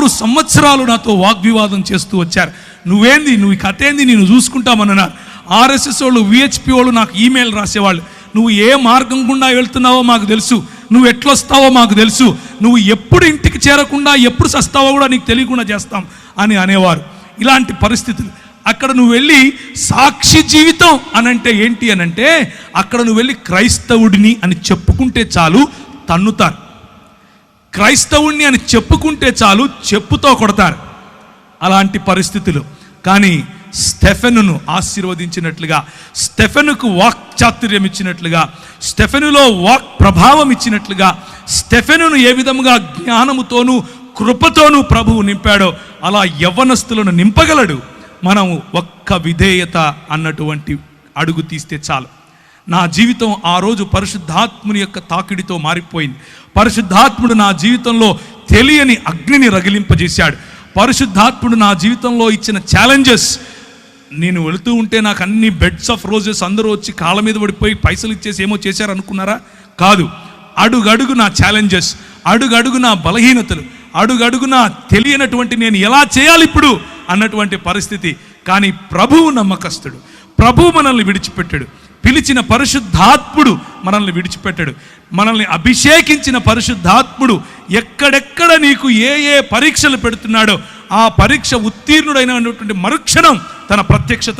ఆరు సంవత్సరాలు నాతో వాగ్వివాదం చేస్తూ వచ్చారు. నువ్వేంది? నువ్వు కథ ఏంది నేను చూసుకుంటామన్నారు. ఆర్ఎస్ఎస్ వాళ్ళు విహెచ్పి వాళ్ళు నాకు ఈమెయిల్ రాసేవాళ్ళు. నువ్వు ఏ మార్గం గుండా వెళ్తున్నావో మాకు తెలుసు. నువ్వు ఎట్లొస్తావో మాకు తెలుసు. నువ్వు ఎప్పుడు ఇంటికి చేరకుండా ఎప్పుడు సస్తావో కూడా నీకు తెలియకుండా చేస్తాం అని అనేవారు. ఇలాంటి పరిస్థితులు. అక్కడ నువ్వు వెళ్ళి సాక్షి జీవితం అనంటే ఏంటి అనంటే అక్కడ నువ్వు వెళ్ళి క్రైస్తవుడిని అని చెప్పుకుంటే చాలు తన్నుతారు. క్రైస్తవుణ్ణి అని చెప్పుకుంటే చాలు చెప్పుతో కొడతారు అలాంటి పరిస్థితులు. కానీ స్టెఫెనును ఆశీర్వదించినట్లుగా స్టెఫెనుకు వాక్ చాతుర్యం ఇచ్చినట్లుగా స్టెఫెనులో వాక్ ప్రభావం ఇచ్చినట్లుగా స్టెఫెనును ఏ విధముగా జ్ఞానముతోనూ కృపతోనూ ప్రభువు నింపాడో అలా యవ్వనస్తులను నింపగలడు. మనం ఒక్క విధేయత అన్నటువంటి అడుగు తీస్తే చాలు. నా జీవితం ఆ రోజు పరిశుద్ధాత్ముని యొక్క తాకిడితో మారిపోయింది. పరిశుద్ధాత్ముడు నా జీవితంలో తెలియని అగ్నిని రగిలింపజేశాడు. పరిశుద్ధాత్ముడు నా జీవితంలో ఇచ్చిన ఛాలెంజెస్ నేను వెళుతూ ఉంటే నాకు అన్ని బెడ్స్ ఆఫ్ రోజెస్ అందరూ వచ్చి కాళ్ళ మీద పడిపోయి పైసలు ఇచ్చేసి ఏమో చేశారు అనుకున్నారా? కాదు. అడుగడుగు నా ఛాలెంజెస్ అడుగడుగు నా బలహీనతలు అడుగడుగు నా తెలియనటువంటి నేను ఎలా చేయాలి ఇప్పుడు అన్నటువంటి పరిస్థితి. కానీ ప్రభువు నమ్మకస్తుడు. ప్రభువు మనల్ని విడిచిపెట్టాడు. పిలిచిన పరిశుద్ధాత్ముడు మనల్ని విడిచిపెట్టాడు. మనల్ని అభిషేకించిన పరిశుద్ధాత్ముడు ఎక్కడెక్కడ నీకు ఏ ఏ పరీక్షలు పెడుతున్నాడో ఆ పరీక్ష ఉత్తీర్ణుడైనటువంటి మరుక్షణం తన ప్రత్యక్షతను